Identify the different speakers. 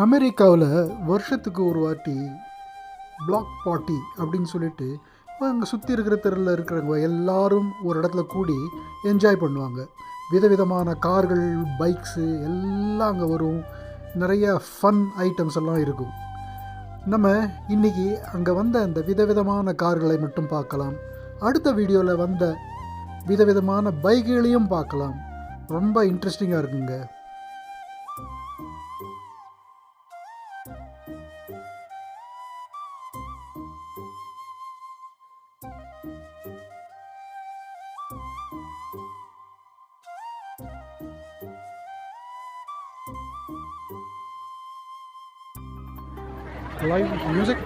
Speaker 1: அமெரிக்காவில் வருஷத்துக்கு ஒரு வாட்டி பிளாக் பார்ட்டி அப்படின்னு சொல்லிட்டு அங்கே சுற்றி இருக்கிற தெருவில் இருக்கிறவங்க எல்லாரும் ஒரு இடத்துல கூடி என்ஜாய் பண்ணுவாங்க. விதவிதமான கார்கள் பைக்ஸு எல்லாம் அங்கே வரும். நிறைய ஃபன் ஐட்டம்ஸ் எல்லாம் இருக்கும். நம்ம இன்றைக்கி அங்கே வந்த அந்த விதவிதமான கார்களை மட்டும் பார்க்கலாம். அடுத்த வீடியோவில் வந்த விதவிதமான பைக்குகளையும் பார்க்கலாம். ரொம்ப இன்ட்ரெஸ்டிங்காக இருக்குங்க. Live music